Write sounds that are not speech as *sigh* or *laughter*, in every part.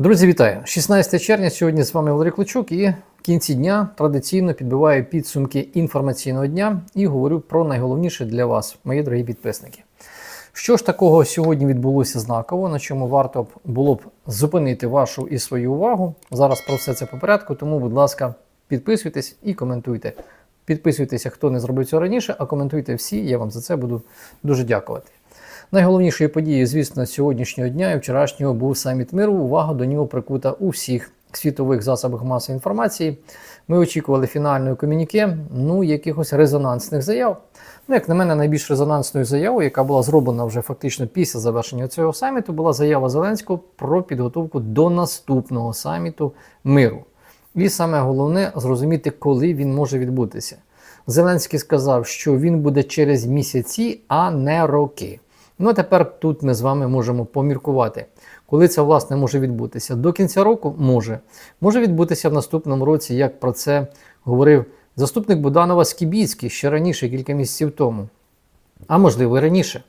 Друзі, вітаю! 16 червня. Сьогодні з вами Валерій Клочук і в кінці дня традиційно підбиваю підсумки інформаційного дня і говорю про найголовніше для вас, мої дорогі підписники. Що ж такого сьогодні відбулося знаково, на чому варто було б зупинити вашу і свою увагу? Зараз про все це по порядку, тому, будь ласка, підписуйтесь і коментуйте. Підписуйтеся, хто не зробив цього раніше, а коментуйте всі. Я вам за це буду дуже дякувати. Найголовнішою подією, звісно, сьогоднішнього дня і вчорашнього був саміт миру. Увага до нього прикута у всіх світових засобах масової інформації. Ми очікували фінальної комюніке, ну якихось резонансних заяв. Ну, як на мене, найбільш резонансною заявою, яка була зроблена вже фактично після завершення цього саміту, була заява Зеленського про підготовку до наступного саміту миру. І саме головне зрозуміти, коли він може відбутися. Зеленський сказав, що він буде через місяці, а не роки. Ну а тепер тут ми з вами можемо поміркувати, коли це власне може відбутися. До кінця року може. Може відбутися в наступному році, як про це говорив заступник Буданова Скібіцький ще раніше, кілька місяців тому. А можливо і раніше.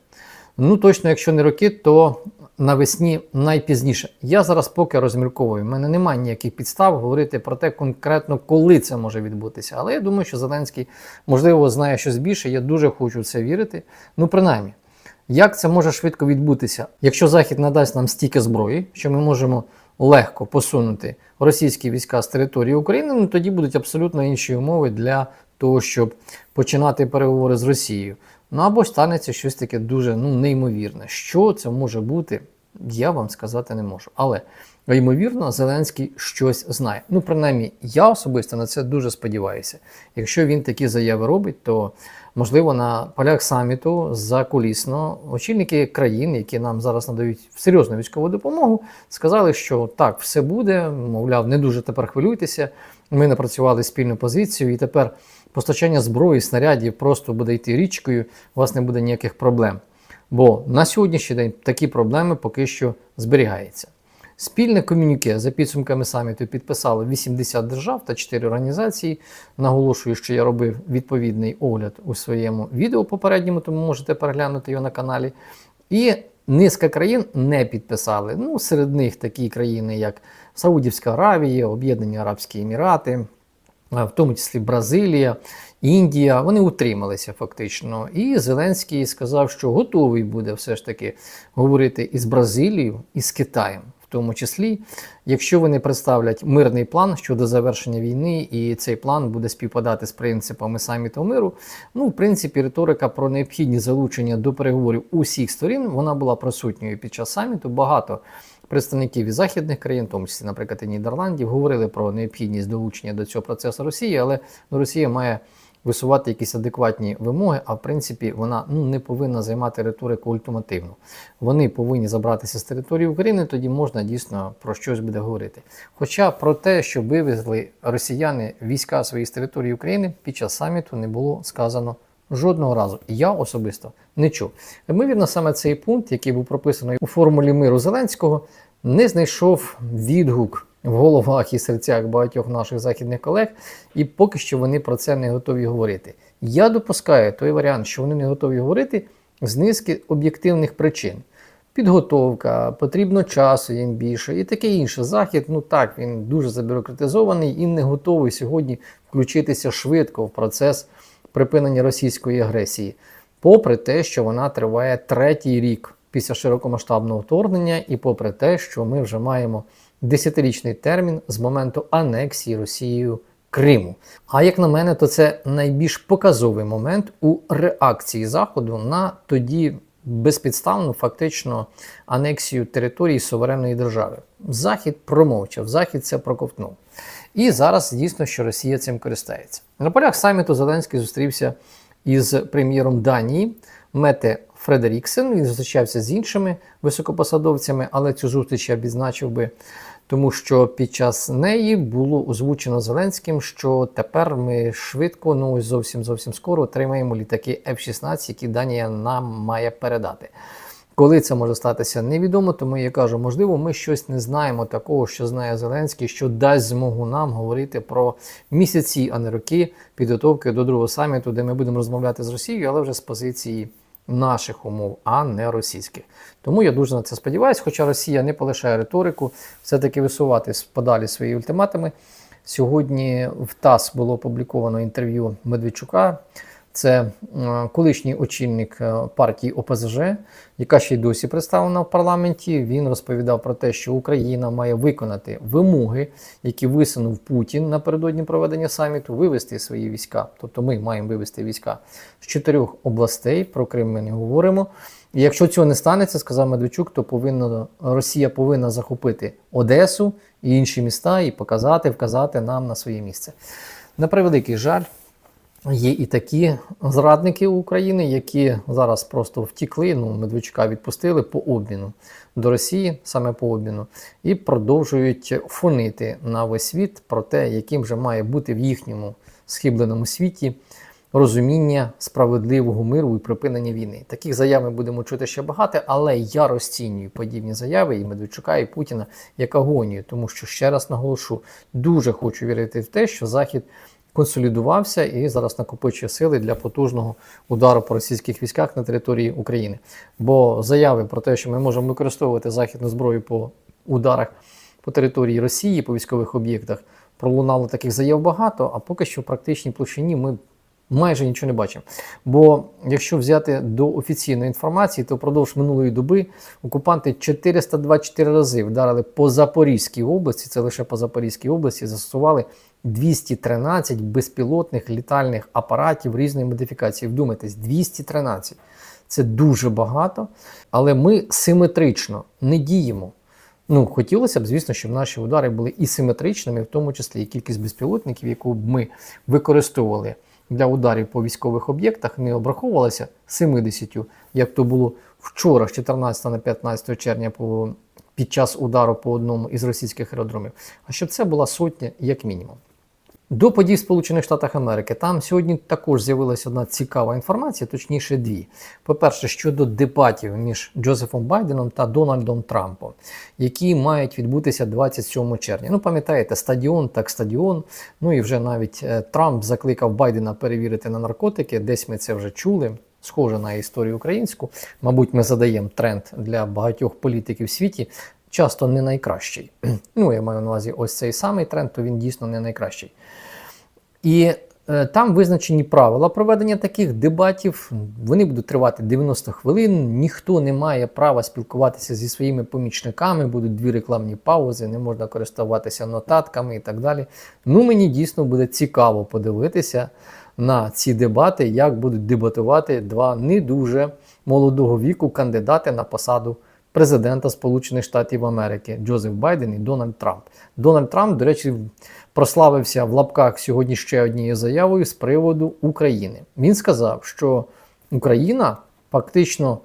Ну точно, якщо не роки, то навесні найпізніше. Я зараз поки розмірковую. У мене немає ніяких підстав говорити про те конкретно, коли це може відбутися. Але я думаю, що Зеленський, можливо, знає щось більше. Я дуже хочу в це вірити. Ну, принаймні. Як це може швидко відбутися, якщо Захід надасть нам стільки зброї, що ми можемо легко посунути російські війська з території України, ну тоді будуть абсолютно інші умови для того, щоб починати переговори з Росією. Ну або станеться щось таке дуже ну, неймовірне. Що це може бути, я вам сказати не можу. Але ймовірно, Зеленський щось знає. Ну, принаймні, я особисто на це дуже сподіваюся. Якщо він такі заяви робить, то можливо на полях саміту закулісно очільники країн, які нам зараз надають серйозну військову допомогу, сказали, що так, все буде, мовляв, не дуже тепер хвилюйтеся. Ми напрацювали спільну позицію, і тепер постачання зброї, снарядів просто буде йти річкою, у вас не буде ніяких проблем. Бо на сьогоднішній день такі проблеми поки що зберігаються. Спільне комюніке за підсумками саміту підписали 80 держав та 4 організації. Наголошую, що я робив відповідний огляд у своєму відео попередньому, тому можете переглянути його на каналі. І низка країн не підписали. Ну, серед них такі країни, як Саудівська Аравія, Об'єднані Арабські Емірати, в тому числі Бразилія, Індія. Вони утрималися фактично. І Зеленський сказав, що готовий буде все ж таки говорити із Бразилією і з Китаєм тому числі, якщо вони представлять мирний план щодо завершення війни, і цей план буде співпадати з принципами саміту миру. Ну, в принципі, риторика про необхідність залучення до переговорів усіх сторін вона була присутньою під час саміту. Багато представників із західних країн, в тому числі, наприклад, і Нідерландів, говорили про необхідність долучення до цього процесу Росії, але ну, Росія має висувати якісь адекватні вимоги, а в принципі вона ну, не повинна займати риторику ультимативну. Вони повинні забратися з території України, тоді можна дійсно про щось буде говорити. Хоча про те, що вивезли росіяни війська свої з території України під час саміту не було сказано. Жодного разу я особисто не чув. Ймовірно, саме цей пункт, який був прописаний у формулі миру Зеленського, не знайшов відгук в головах і серцях багатьох наших західних колег, і поки що вони про це не готові говорити. Я допускаю той варіант, що вони не готові говорити з низки об'єктивних причин. Підготовка, потрібно часу їм більше і таке інше. Захід, ну так, він дуже забюрократизований і не готовий сьогодні включитися швидко в процес припинення російської агресії, попри те, що вона триває третій рік після широкомасштабного вторгнення, і попри те, що ми вже маємо десятирічний термін з моменту анексії Росією Криму. А як на мене, то це найбільш показовий момент у реакції Заходу на тоді безпідставну фактично анексію території суверенної держави. Захід промовчав, Захід це проковтнув. І зараз дійсно, що Росія цим користається. На полях саміту Зеленський зустрівся із прем'єром Данії Мете Фредеріксен. Він зустрічався з іншими високопосадовцями, але цю зустріч я відзначив би, тому що під час неї було озвучено Зеленським, що тепер ми швидко, ну зовсім зовсім скоро отримаємо літаки F-16, які Данія нам має передати. Коли це може статися, невідомо, тому я кажу, можливо, ми щось не знаємо такого, що знає Зеленський, що дасть змогу нам говорити про місяці, а не роки підготовки до другого саміту, де ми будемо розмовляти з Росією, але вже з позиції наших умов, а не російських. Тому я дуже на це сподіваюся, хоча Росія не полишає риторику, все-таки висувати подалі свої ультиматуми. Сьогодні в ТАСС було опубліковано інтерв'ю Медведчука. Це е, колишній очільник е, партії ОПЗЖ, яка ще й досі представлена в парламенті. Він розповідав про те, що Україна має виконати вимоги, які висунув Путін напередодні проведення саміту, вивести свої війська. Тобто ми маємо вивести війська з чотирьох областей. Про Крим ми не говоримо. І якщо цього не станеться, сказав Медведчук, то повинна Росія повинна захопити Одесу і інші міста і показати, вказати нам на своє місце. На превеликий жаль. Є і такі зрадники України, які зараз просто втікли. Ну, Медведчука відпустили по обміну до Росії, саме по обміну, і продовжують фонити на весь світ про те, яким же має бути в їхньому схибленому світі розуміння справедливого миру і припинення війни. Таких заяв ми будемо чути ще багато, але я розцінюю подібні заяви і Медведчука, і Путіна як агонію, тому що ще раз наголошу, дуже хочу вірити в те, що Захід консолідувався і зараз накопичує сили для потужного удару по російських військах на території України. Бо заяви про те, що ми можемо використовувати західну зброю по ударах по території Росії, по військових об'єктах, пролунало таких заяв багато, а поки що в практичній площині ми. Майже нічого не бачимо. Бо якщо взяти до офіційної інформації, то впродовж минулої доби окупанти 424 рази вдарили по Запорізькій області, це лише по Запорізькій області, застосували 213 безпілотних літальних апаратів різної модифікації. Вдумайтесь, 213. Це дуже багато, але ми симетрично не діємо. Ну, хотілося б, звісно, щоб наші удари були і симетричними, в тому числі і кількість безпілотників, яку б ми використовували для ударів по військових об'єктах, не обраховувалася 70, як то було вчора, з 14 на 15 червня, по, під час удару по одному із російських аеродромів, а щоб це була сотня як мінімум. До подій в Сполучених Штатах Америки там сьогодні також з'явилася одна цікава інформація, точніше дві. По-перше, щодо дебатів між Джозефом Байденом та Дональдом Трампом, які мають відбутися 27 червня. Ну, пам'ятаєте, стадіон так стадіон. Ну і вже навіть е, Трамп закликав Байдена перевірити на наркотики. Десь ми це вже чули. Схоже на історію українську. Мабуть, ми задаємо тренд для багатьох політиків в світі. Часто не найкращий. *clears throat* Ну, я маю на увазі ось цей самий тренд, то він дійсно не найкращий. І е, там визначені правила проведення таких дебатів. Вони будуть тривати 90 хвилин. Ніхто не має права спілкуватися зі своїми помічниками, будуть дві рекламні паузи, не можна користуватися нотатками і так далі. Ну, мені дійсно буде цікаво подивитися на ці дебати, як будуть дебатувати два не дуже молодого віку кандидати на посаду президента Сполучених Штатів Америки Джозеф Байден і Дональд Трамп. Дональд Трамп, до речі, прославився в лапках сьогодні ще однією заявою з приводу України. Він сказав, що Україна фактично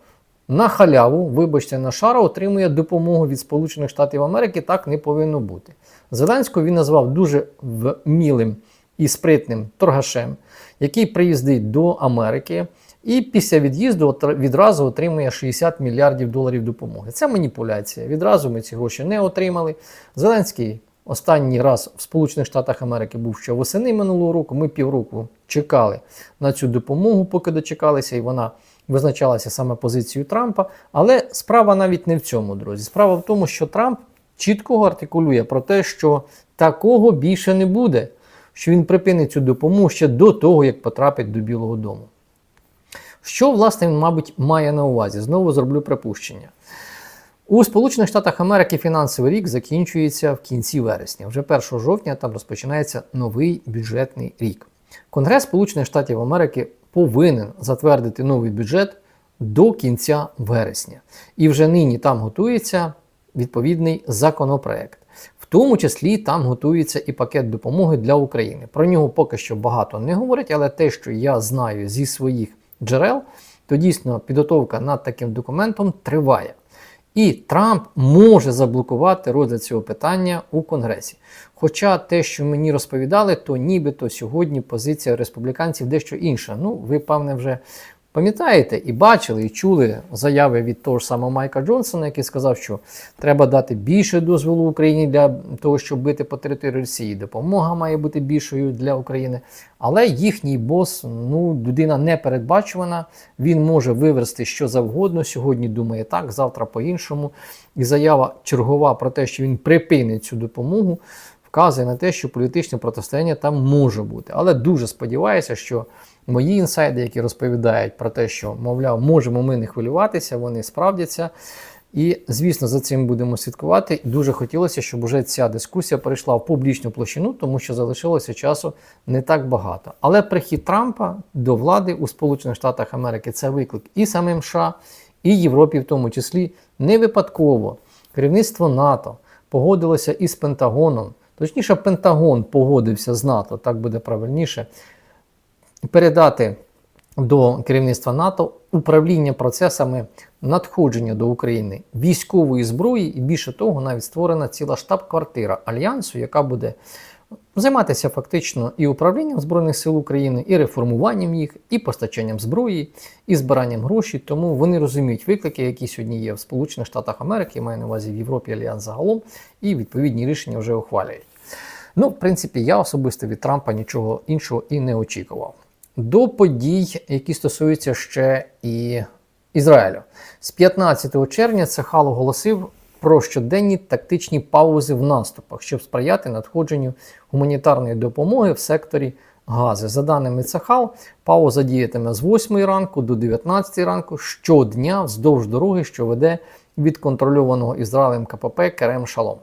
на халяву, вибачте, на шара отримує допомогу від Сполучених Штатів Америки. Так не повинно бути. Зеленського він назвав дуже вмілим і спритним торгашем, який приїздить до Америки. І після від'їзду відразу отримує 60 мільярдів доларів допомоги. Це маніпуляція. Відразу ми ці гроші не отримали. Зеленський останній раз в Сполучених Штатах Америки був ще восени минулого року. Ми півроку чекали на цю допомогу, поки дочекалися, і вона визначалася саме позицією Трампа. Але справа навіть не в цьому, друзі. Справа в тому, що Трамп чітко артикулює про те, що такого більше не буде, що він припинить цю допомогу ще до того, як потрапить до Білого Дому. Що, власне, він, мабуть, має на увазі? Знову зроблю припущення. У Сполучених Штатах Америки фінансовий рік закінчується в кінці вересня. Вже 1 жовтня там розпочинається новий бюджетний рік. Конгрес Сполучених Штатів Америки повинен затвердити новий бюджет до кінця вересня. І вже нині там готується відповідний законопроект. В тому числі там готується і пакет допомоги для України. Про нього поки що багато не говорять, але те, що я знаю зі своїх джерел, то дійсно підготовка над таким документом триває. І Трамп може заблокувати розгляд цього питання у Конгресі. Хоча те, що мені розповідали, то нібито сьогодні позиція республіканців дещо інша. Ну, ви, певне, вже Пам'ятаєте, і бачили, і чули заяви від того ж самого Майка Джонсона, який сказав, що треба дати більше дозволу Україні для того, щоб бити по території Росії. Допомога має бути більшою для України. Але їхній бос, ну, людина непередбачувана, він може виверсти що завгодно. Сьогодні думає так, завтра по-іншому. І заява чергова про те, що він припинить цю допомогу, вказує на те, що політичне протистояння там може бути. Але дуже сподіваюся, що мої інсайди, які розповідають про те, що, мовляв, можемо ми не хвилюватися, вони справдяться. І, звісно, за цим будемо слідкувати. Дуже хотілося, щоб уже ця дискусія перейшла в публічну площину, тому що залишилося часу не так багато. Але прихід Трампа до влади у Сполучених Штатах Америки це виклик і самим США, і Європі, в тому числі, не випадково. Керівництво НАТО погодилося із Пентагоном. Точніше, Пентагон погодився з НАТО, так буде правильніше, передати до керівництва НАТО управління процесами надходження до України військової зброї, і більше того, навіть створена ціла штаб-квартира Альянсу, яка буде займатися фактично і управлінням Збройних сил України, і реформуванням їх, і постачанням зброї, і збиранням грошей. Тому вони розуміють виклики, які сьогодні є в Сполучених Штатах Америки, маю на увазі в Європі Альянс загалом, і відповідні рішення вже ухвалюють. Ну, в принципі, я особисто від Трампа нічого іншого і не очікував. До подій, які стосуються ще і Ізраїлю, з 15 червня Цехал оголосив про щоденні тактичні паузи в наступах, щоб сприяти надходженню гуманітарної допомоги в секторі Гази. За даними Цехал, пауза діятиме з 8 ранку до 19 ранку щодня вздовж дороги, що веде від контрольованого Ізраїлем КПП Керем Шалом.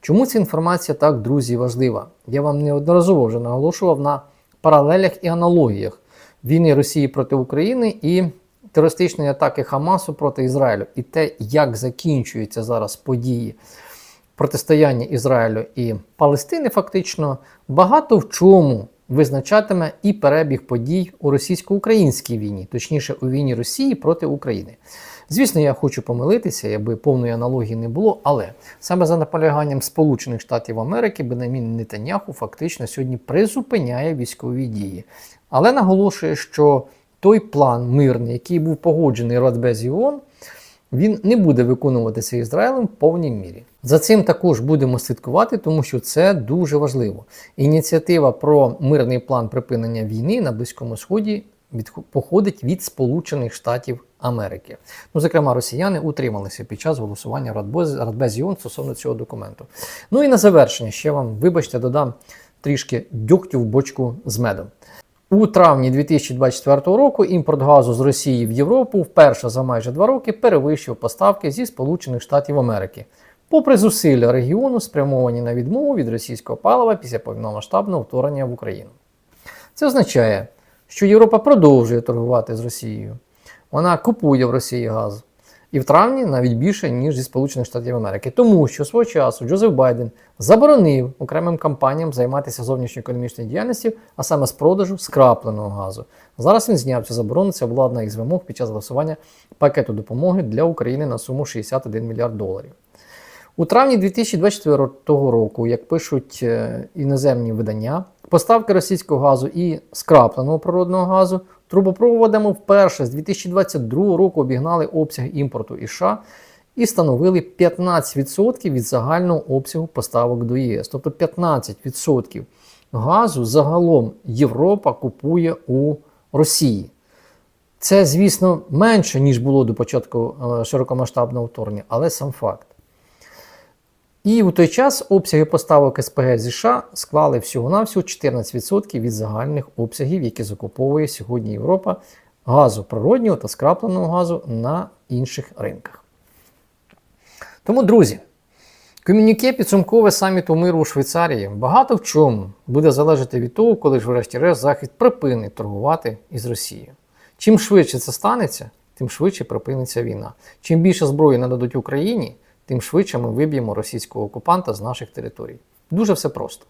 Чому ця інформація так, друзі, важлива? Я вам неодноразово вже наголошував на паралелях і аналогіях війни Росії проти України і терористичної атаки Хамасу проти Ізраїлю. І те, як закінчуються зараз події протистояння Ізраїлю і Палестини, фактично, багато в чому визначатиме і перебіг подій у російсько-українській війні, точніше у війні Росії проти України. Звісно, я хочу помилитися, якби повної аналогії не було, але саме за наполяганням Сполучених Штатів Америки Бенамін Нетаньяху фактично сьогодні призупиняє військові дії. Але наголошує, що той план мирний, який був погоджений Радбезі ООН, він не буде виконуватися Ізраїлем в повній мірі. За цим також будемо слідкувати, тому що це дуже важливо. Ініціатива про мирний план припинення війни на Близькому Сході від, походить від Сполучених Штатів Америки. Ну, зокрема, росіяни утрималися під час голосування Радбез- Радбезі стосовно цього документу. Ну і на завершення ще вам, вибачте, додам трішки дьогтю в бочку з медом. У травні 2024 року імпорт газу з Росії в Європу вперше за майже два роки перевищив поставки зі Сполучених Штатів Америки, попри зусилля регіону, спрямовані на відмову від російського палива після повномасштабного вторгнення в Україну. Це означає, що Європа продовжує торгувати з Росією. Вона купує в Росії газ. І в травні навіть більше, ніж зі Сполучених Штатів Америки. Тому що свого часу Джозеф Байден заборонив окремим компаніям займатися зовнішньоекономічною діяльністю, а саме з продажу скрапленого газу. Зараз він зняв цю заборону. Це була одна вимог під час голосування пакету допомоги для України на суму 61 мільярд доларів. У травні 2024 року, як пишуть е, іноземні видання, поставки російського газу і скрапленого природного газу трубопроводами вперше з 2022 року обігнали обсяг імпорту із США і становили 15% від загального обсягу поставок до ЄС. Тобто 15% газу загалом Європа купує у Росії. Це, звісно, менше, ніж було до початку е, широкомасштабного вторгнення, але сам факт. І у той час обсяги поставок СПГ зі США склали всього-навсього 14% від загальних обсягів, які закуповує сьогодні Європа газу природнього та скрапленого газу на інших ринках. Тому, друзі, комюніке підсумкове саміту миру у Швейцарії багато в чому буде залежати від того, коли ж, врешті-решт, Захід припинить торгувати із Росією. Чим швидше це станеться, тим швидше припиниться війна. Чим більше зброї нададуть Україні, тим швидше ми виб'ємо російського окупанта з наших територій. Дуже все просто.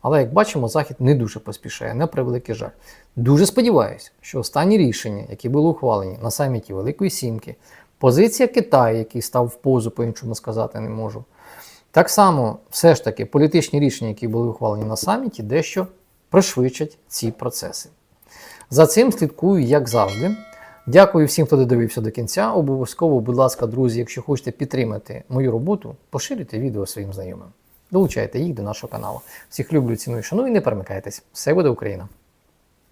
Але як бачимо, Захід не дуже поспішає, на превеликий жаль. Дуже сподіваюся, що останні рішення, які були ухвалені на саміті Великої Сімки, позиція Китаю, який став в позу, по-іншому сказати не можу. Так само, все ж таки, політичні рішення, які були ухвалені на саміті, дещо пришвидшать ці процеси. За цим слідкую, як завжди, Дякую всім, хто додивився до кінця. Обов'язково, будь ласка, друзі, якщо хочете підтримати мою роботу, поширюйте відео своїм знайомим. Долучайте їх до нашого каналу. Всіх люблю, ціную, шаную і не перемикайтесь. Все буде Україна!